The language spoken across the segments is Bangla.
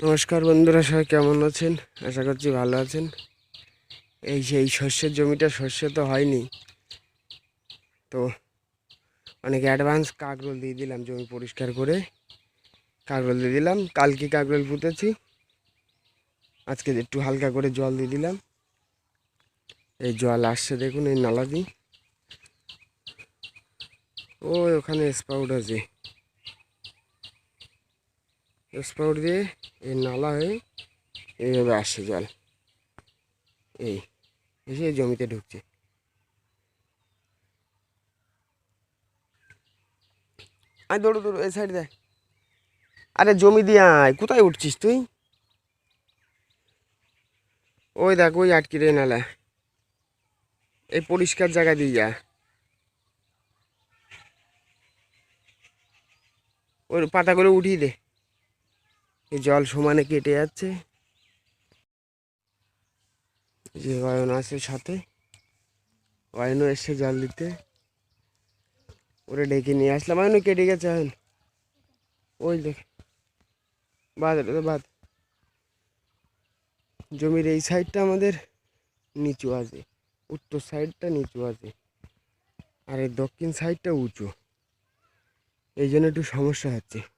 নমস্কার বন্ধুরা, সবাই কেমন আছেন? আশা করছি ভালো আছেন। এই সেই শস্যের জমিটা শস্য তো হয়নি। তো অনেক অ্যাডভান্স কাকরোল দিয়ে দিলাম, জমি পরিষ্কার করে। কাকরোল দিয়ে দিলাম, কালকে কাকরোল পুঁতেছি। আজকে একটু হালকা করে জল দিয়ে দিলাম। এই জল আসছে দেখুন, এই নালা দিয়ে। ওই ওখানে স্পাউট আছে। স্পাউট দিয়ে, এই নালা হয়ে এইভাবে আসছে জল। এই, এসে জমিতে ঢুকছে। আয় দৌড়ো দৌড়ো, এই সাইড দেয় আরে জমি দিয়ে আয়, কোথায় উঠছিস তুই? ওই দেখ, ওই আটকি রে নালা এই পরিষ্কার জায়গা দিয়ে যা। ওর পাতাগুলো উঠিয়ে দে। জল সমানে কেটে যাচ্ছে। যে অয়ন আছে সাথে। অয়নও এসছে জল দিতে। ওরে ডেকে নিয়ে আসলাম। অয়নও কেটে গেছে অয়ন ওই দেখ। বাদ বাদ জমির এই সাইডটা আমাদের নিচু আছে। উত্তর সাইডটা নিচু আছে। আর এই দক্ষিণ সাইডটা উঁচু। এই জন্য একটু সমস্যা হচ্ছে।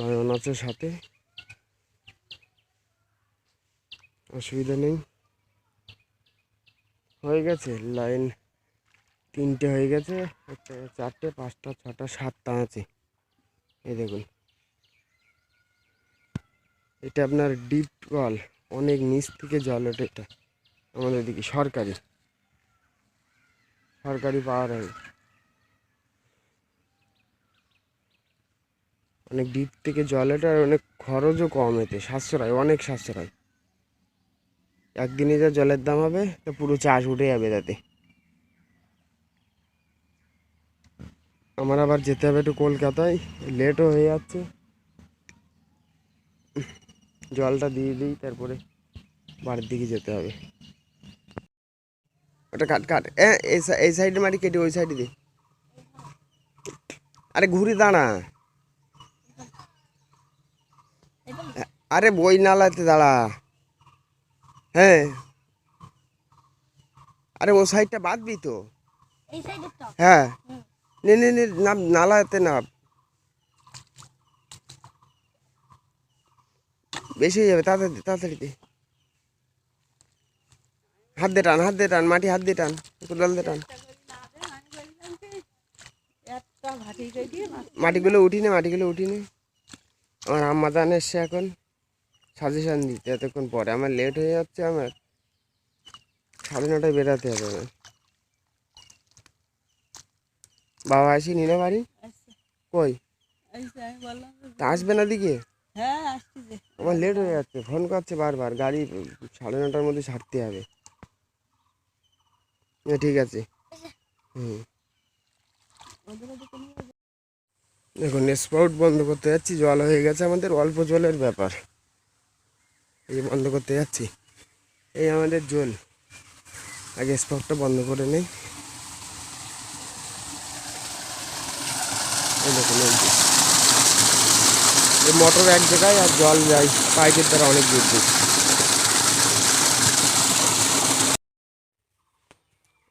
অয়ন আছে সাথে। অসুবিধা নেই। হয়ে গেছে, লাইন তিনটে হয়ে গেছে চারটে, পাঁচটা, ছটা, সাতটা আছে। এই দেখুন। এটা আপনার ডিপ কল অনেক নিচ থেকে জল ওঠে এটা। আমাদের দিকে সরকারি। সরকারি পাওয়ার হয় অনেক ডিপ থেকে জল আর অনেক খরচও কম এতে, সাশ্রয়, অনেক সাশ্রয়। একদিনে যা জলের দাম হবে, তা পুরো চাষ উঠে যাবে তাতে। আমার আবার যেতে হবে একটু কলকাতায় লেটও হয়ে যাচ্ছে। জলটা দিয়ে দিই, তারপরে বাড়ির দিকে যেতে হবে। ওটা কাট কাট। এই সাইডে মাটি কেটে ওই সাইডে দে। আরে ঘুরে দাঁড়া। আরে বই নালাতে দাঁড়া। হ্যাঁ। আরে ও সাইডটা বাদবি তো। হ্যাঁ। নে নে নে নাম নালাতে নাম বেশি হয়ে যাবে তাড়াতাড়ি তাড়াতাড়ি দে। হাত দিয়ে টান হাত দিয়ে টান মাটি হাত দিয়ে টান কোদাল দিয়ে টান। মাটিগুলো উঠিনে মাটিগুলো উঠিনে। আমার আম্মা দান এসছে এখন সাজেশান দিতে এতক্ষণ পরে। আমার লেট হয়ে যাচ্ছে আমার সাড়ে নটায় বেরাতে হবে আমার। বাবা আসিনি না বাড়ি? কই? আসবে না দিকে? হ্যাঁ আমার লেট হয়ে যাচ্ছে ফোন করছে বারবার গাড়ি সাড়ে নটার মধ্যে ছাড়তে হবে। ঠিক আছে। হুম ওদের ওদিকে নিয়ে যাব। দেখুন স্পাউট বন্ধ করতে যাচ্ছি, জল হয়ে গেছে আমাদের, অল্প জলের ব্যাপার। এই বন্ধ করতে যাচ্ছি, এই আমাদের জল। আগে স্পাউটটা বন্ধ করে নেই। এই দেখুন, এই মোটর এক জায়গায় আর জল যায়, পাইপের দ্বারা অনেক দূর দূর।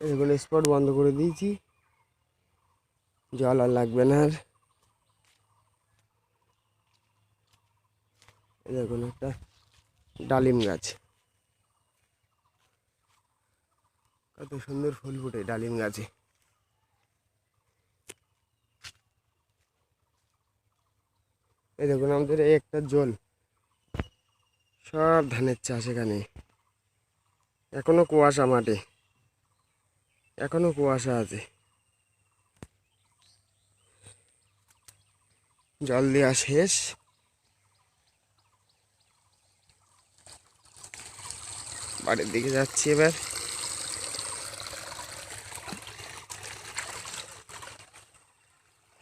দেখুন স্পট বন্ধ করে দিয়েছি। জল আর লাগবে না আর। দেখুন একটা ডালিম গাছ। কত সুন্দর ফুল ফুটে ডালিম গাছে। এই দেখুন আমাদের এই একটা জল। সব ধানের চাষ এখানে। এখনও কুয়াশা মাঠে। এখনও কুয়াশা আছে। জল দেওয়া শেষ। বাড়ির দিকে যাচ্ছি এবার।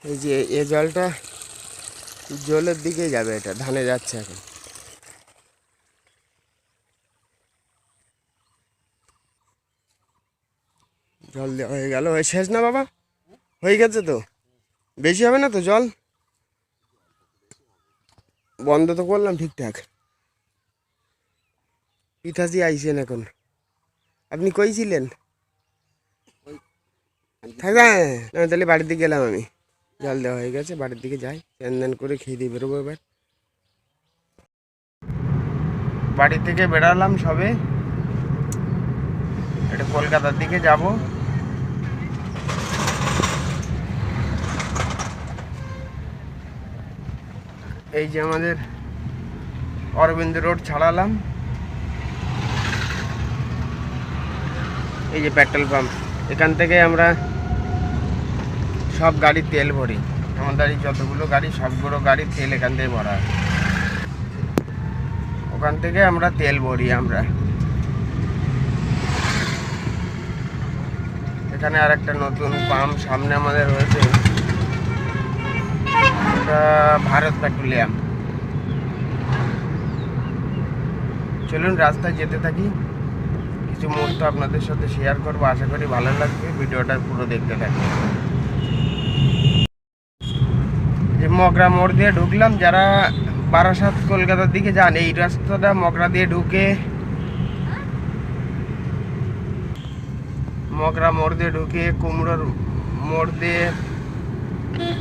এই যে এ জলটা জলের দিকে যাবে এটা, ধানে যাচ্ছে এখন। জল দেওয়া হয়ে গেল, হয়ে শেষ না বাবা? হয়ে গেছে তো? বেশি হবে না তো জল? বন্ধ তো করলাম ঠিকঠাক। পিতাজি আইসেন এখন। আপনি কই ছিলেন? থাকা না, তাহলে বাড়ির দিকে গেলাম আমি। জল দেওয়া হয়ে গেছে, বাড়ির দিকে যাই, স্নান করে খেয়ে দিয়ে বেরোবো এবার। বাড়ি থেকে বেরালাম সবে। এটা কলকাতার দিকে যাব। এই যে আমাদের অরবিন্দ রোড ছাড়ালাম। এই যে পেট্রোল পাম্প এখান থেকে আমরা সব গাড়ি তেল ভরি। আমাদের এই যতগুলো গাড়ি, সবগুলো গাড়ি তেল এখান থেকে ভরা হয়। ওখান থেকে আমরা তেল ভরি আমরা। এখানে আর একটা নতুন পাম্প সামনে আমাদের রয়েছে। ভারত পেট্রোলিয়াম চলুন রাস্তায় যেতে থাকি। কিছু মুহূর্ত আপনাদের সাথে শেয়ার করব। আশা করি ভালো লাগবে। ভিডিওটা পুরো দেখতে থাকি যে মগরা মোড় দিয়ে ঢুকলাম, যারা বারাসাত, কলকাতার দিকে যান, এই রাস্তাটা মগরা দিয়ে ঢুকে মগরা মোড় দিয়ে ঢুকে কুমড়োর মোড় দিয়ে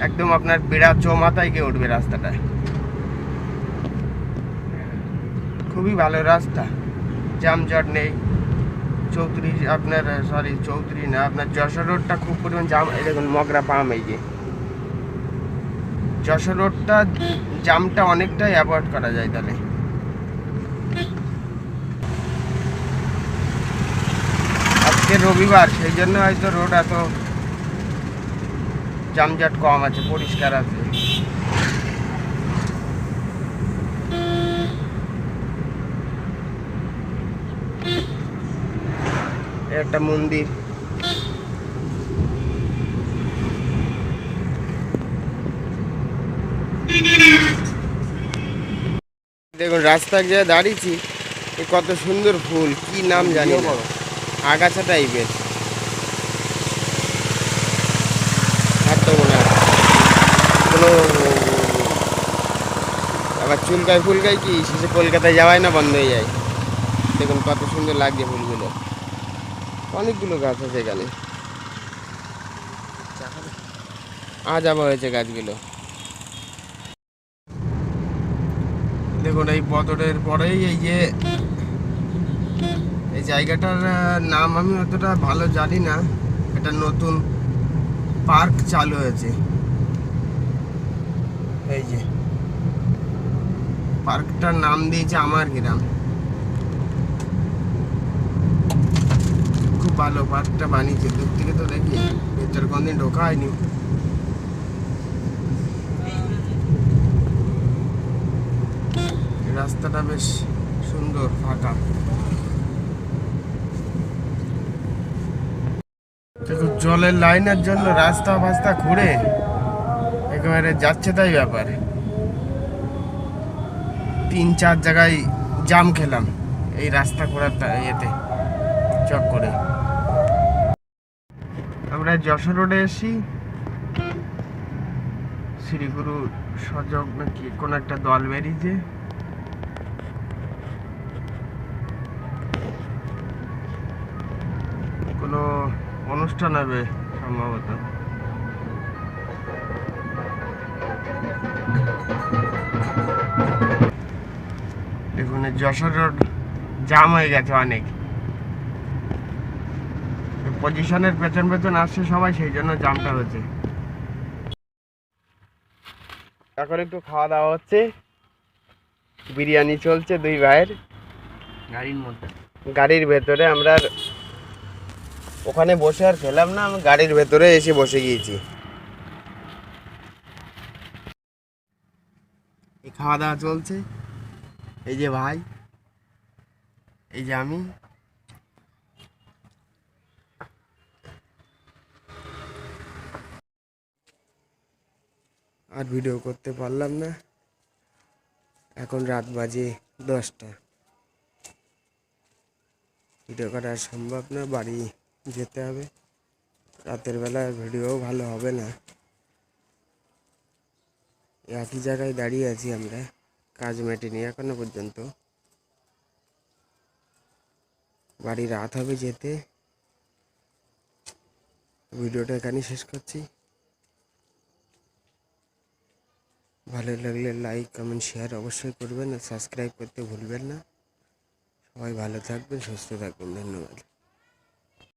একদম আপনার বিড়া চৌমাথায় গিয়ে উঠবে রাস্তাটা। খুবই ভালো রাস্তা। জামজট নেই। চৌত্রিশ, আপনার সরি চৌত্রিশ, না, আপনার যশোর রোডটা খুব পরিমাণ জাম দেখুন, মগরা পাম এই যে। যশোর রোডটা জামটা অনেকটাই অ্যাভয়েড করা যায় তাহলে। আজকে রবিবার, সেই জন্য হয়তো রোড এত জামজট কম আছে, পরিষ্কার আছে। একটা মন্দির। দেখুন রাস্তায় যে দাঁড়িয়েছি কত সুন্দর ফুল কি নাম জানি আগাছা টাইপের। কোনো আবার চুলকায় ফুলকায় কি শেষে কলকাতায় যাওয়াই না বন্ধ হয়ে যায়। দেখুন কত সুন্দর লাগছে ফুলগুলো। অনেকগুলো গাছ আছে এখানে। আজ আবার হয়েছে গাছগুলো। দেখুন, এই বদরের পরেই এই যে, এই জায়গাটার নাম আমি অতটা ভালো জানি না। এটা নতুন পার্ক চালু হয়েছে। এই যে, পার্কটার নাম দিয়েছে আমার গ্রাম খুব ভালো পার্কটা বানিয়েছে। দূর থেকে তো দেখি, ভেতর কোনদিন ঢোকা হয়নি। রাস্তাটা বেশ সুন্দর, ফাঁকা। জলের লাইনের জন্য রাস্তা ফাস্তা ঘুরে একেবারে যাচ্ছে তাই ব্যাপার। তিন চার জায়গায় জাম খেলাম এই রাস্তা ঘোরার ইয়েতে চক করে আমরা যশোর রোডে এসি শ্রীগুরু সজগ নাকি কোন একটা দল বেরিয়েছে। কোনো অনুষ্ঠান হবে সম্ভবত। দেখুন, যশোর রোড জাম হয়ে গেছে অনেক। পজিশনের পেছন পেছন আসছে সবাই সেই জন্য জামটা হচ্ছে এখন একটু খাওয়া দাওয়া হচ্ছে। বিরিয়ানি চলছে দুই ভাইয়ের। গাড়ির মধ্যে। গাড়ির ভেতরে আমরা ওখানে বসে আর খেলাম না আমি গাড়ির ভেতরে এসে বসে গিয়েছি। এই খাওয়া দাওয়া চলছে। এই যে ভাই এই যে আমি। আর ভিডিও করতে পারলাম না। এখন রাত বাজে দশটা। ভিডিও করা সম্ভব না, বাড়ি যেতে হবে। রাতের বেলা ভিডিও ভালো হবে না। একই জায়গায় দাঁড়িয়ে আছি আমরা, কাজ মেটেনি এখনও পর্যন্ত। বাড়ি রাত হবে যেতে। ভিডিওটা এখানেই শেষ করছি। ভালো লাগলে লাইক কমেন্ট শেয়ার অবশ্যই করবেন আর সাবস্ক্রাইব করতে ভুলবেন না। সবাই ভালো থাকবেন, সুস্থ থাকবেন, ধন্যবাদ।